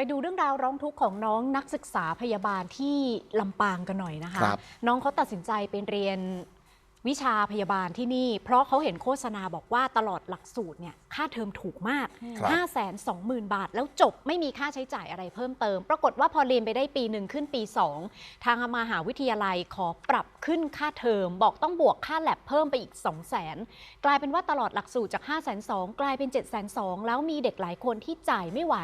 ไปดูเรื่องราวร้องทุกข์ของน้องนักศึกษาพยาบาลที่ลำปางกันหน่อยนะคะครับน้องเขาตัดสินใจไปเรียน วิชาพยาบาลที่นี่ เพราะเขาเห็นโฆษณาบอกว่าตลอดหลักสูตรเนี่ยค่าเทอมถูกมาก ครับ 5 2 0 0 0 0 บาท แล้วจบไม่มีค่าใช้จ่ายอะไรเพิ่มเติม ปรากฏว่าพอเรียนไปได้ปีหนึ่งขึ้นปี 2 ทางมหาวิทยาลัยขอปรับขึ้นค่าเทอม บอกต้องบวกค่าแลบเพิ่มไปอีก 2 0 0 0 0 0 กลายเป็นว่าตลอดหลักสูตรจาก 5 2 0 0 0กลายเป็น 7 2 0 0 0 แล้วมีเด็กหลายคนที่จ่ายไม่ไหว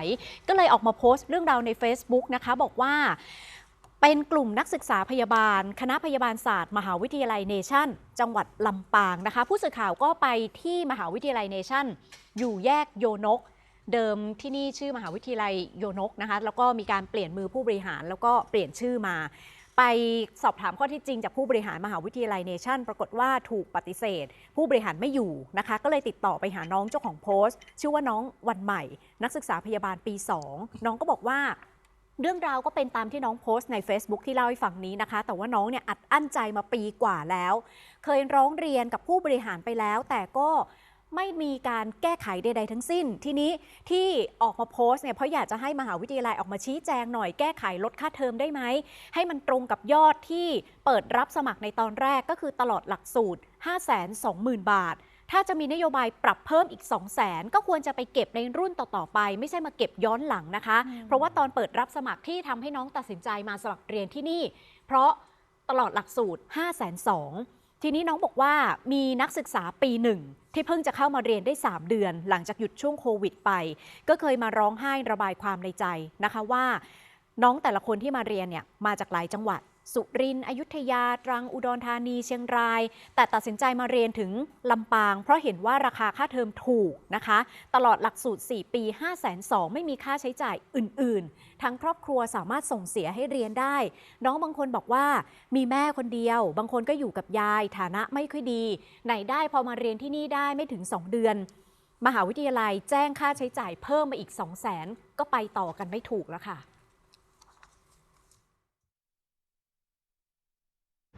ก็เลยออกมาโพสต์เรื่องราวใน Facebook นะคะบอกว่า เป็นกลุ่มนักศึกษาพยาบาล คณะพยาบาลศาสตร์ มหาวิทยาลัยเนชั่น จังหวัดลำปางนะคะ ผู้สื่อข่าวก็ไปที่มหาวิทยาลัยเนชั่น อยู่แยกโยนก เดิมที่นี่ชื่อมหาวิทยาลัยโยนกนะคะ แล้วก็มีการเปลี่ยนมือผู้บริหาร แล้วก็เปลี่ยนชื่อมา ไปสอบถามข้อที่จริงจากผู้บริหารมหาวิทยาลัยเนชั่น ปรากฏว่าถูกปฏิเสธ ผู้บริหารไม่อยู่นะคะ ก็เลยติดต่อไปหาน้องเจ้าของโพสต์ ชื่อว่าน้องวันใหม่ นักศึกษาพยาบาลปี 2 น้องก็บอกว่า เรื่องราวก็เป็นตามที่น้องโพสต์ใน Facebook ที่เล่าให้ฟังนี้นะคะ แต่ว่าน้องเนี่ยอัดอั้นใจมาปีกว่าแล้ว เคยร้องเรียนกับผู้บริหารไปแล้ว แต่ก็ไม่มีการแก้ไขใด ๆ ทั้งสิ้น ทีนี้ที่ออกมาโพสต์เนี่ยเพราะอยากจะให้มหาวิทยาลัยออกมาชี้แจงหน่อยแก้ไขลดค่าเทอมได้ไหม ให้มันตรงกับยอดที่เปิดรับสมัครในตอนแรกก็คือตลอดหลักสูตร 520,000 บาท ถ้าจะมีนโยบายปรับเพิ่มอีก 2 0 0 0 0 0ก็ควรจะไปเก็บในรุ่นต่อ ๆ ไป ไม่ใช่มาเก็บย้อนหลังนะคะ เพราะว่าตอนเปิดรับสมัครที่ทำให้น้องตัดสินใจมาสมัครเรียนที่นี่ เพราะตลอดหลักสูตร 5 2 0 0 0ทีนี้น้องบอกว่ามีนักศึกษาปีหนึ่งที่เพิ่งจะเข้ามาเรียนได้ 3 เดือน หลังจากหยุดช่วงโควิดไป ก็เคยมาร้องไห้ระบายความในใจนะคะว่า น้องแต่ละคนที่มาเรียนเนี่ยมาจากหลายจังหวัด สุรินทร์อยุธยา ตรัง อุดรธานี เชียงราย แต่ตัดสินใจมาเรียนถึงลำปาง เพราะเห็นว่าราคาค่าเทอมถูกนะคะ ตลอดหลักสูตร 4 ปี 5 2 0 0 0ไม่มีค่าใช้จ่ายอื่น ๆ ทั้งครอบครัวสามารถส่งเสียให้เรียนได้ น้องบางคนบอกว่ามีแม่คนเดียว บางคนก็อยู่กับยาย ฐานะไม่ค่อยดี ไหนได้พอมาเรียนที่นี่ได้ไม่ถึง 2 เดือน มหาวิทยาลัยแจ้งค่าใช้จ่ายเพิ่มมาอีก 2 0 0 0 0 0ก็ไปต่อกันไม่ถูกแล้วค่ะ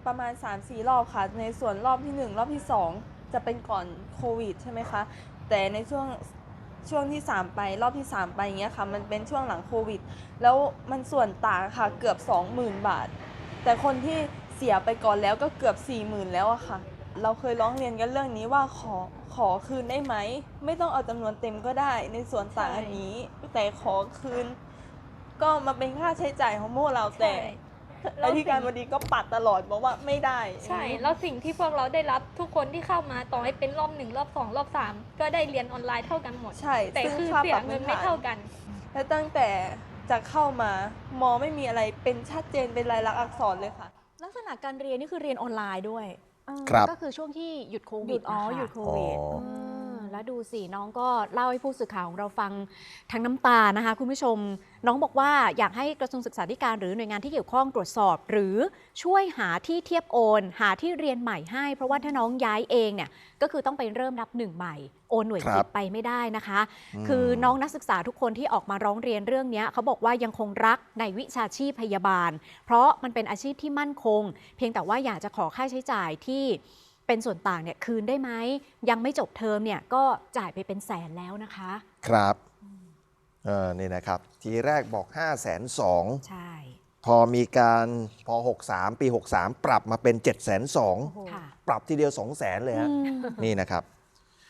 ประมาณ 3-4 รอบค่ะ ในส่วนรอบที่ 1 รอบที่ 2 จะเป็นก่อนโควิดใช่ไหมคะ แต่ในช่วงช่วงที่ 3 ไปรอบที่ 3 ไปอย่างเงี้ยค่ะ มันเป็นช่วงหลังโควิด แล้วมันส่วนต่างค่ะเกือบ 20,000 บาท แต่คนที่เสียไปก่อนแล้วก็เกือบ 40,000 แล้วอะค่ะ เราเคยร้องเรียนกันเรื่องนี้ว่าขอขอคืนได้ไหม ไม่ต้องเอาจำนวนเต็มก็ได้ ในส่วนต่างอันนี้ แต่ขอคืน ก็มาเป็นค่าใช้จ่ายของพวกเราแต่ แล้วอธิการบดีก็ปัดตลอดบอกว่าไม่ได้ ใช่ แล้วสิ่งที่พวกเราได้รับทุกคนที่เข้ามาต่อให้เป็นรอบหนึ่งรอบสองรอบสามก็ได้เรียนออนไลน์เท่ากันหมด ใช่แต่ซึ่งคือค่าเสีปยรับเงินพื้ไม่ฐเท่ากัน และตั้งแต่จะเข้ามามอไม่มีอะไรเป็นชัดเจนเป็นลายลักษณ์อักษรเลยค่ะ ลักษณะการเรียนนี่คือเรียนออนไลน์ด้วยเออครับ ก็คือช่วงที่หยุดโคหวิยุดดอ๋อนะคะหยุดโควิดอ๋อเออ แล้วดูสิน้องก็เล่าให้ผู้สื่อข่าวของเราฟังทั้งน้ำตานะคะ คุณผู้ชม น้องบอกว่าอยากให้กระทรวงศึกษาธิการหรือหน่วยงานที่เกี่ยวข้องตรวจสอบ หรือช่วยหาที่เทียบโอน หาที่เรียนใหม่ให้ เพราะว่าถ้าน้องย้ายเองเนี่ยก็คือต้องไปเริ่มนับหนึ่งใหม่โอนหน่วยครักิบจไปไม่ได้นะคะอืมคือน้องนักศึกษาทุกคนที่ออกมาร้องเรียนเรื่องเนี้ยเขาบอกว่ายังคงรักในวิชาชีพพยาบาล เพราะมันเป็นอาชีพที่มั่นคง เพียงแต่ว่าอยากจะขอค่าใช้จ่ายที่ เป็นส่วนต่างเนี่ยคืนได้ไหม ยังไม่จบเทอมเนี่ยก็จ่ายไปเป็นแสนแล้วนะคะ ครับเออนี่นะครับ ทีแรกบอก 5 2 0 0 0ใช่พอมีการพอ 63 ปี 63 ปรับมาเป็น 7 2 0 0ค่ะ0ปรับทีเดียว 2 0 0 0 0 0 เลยฮะอืมนี่นะครับ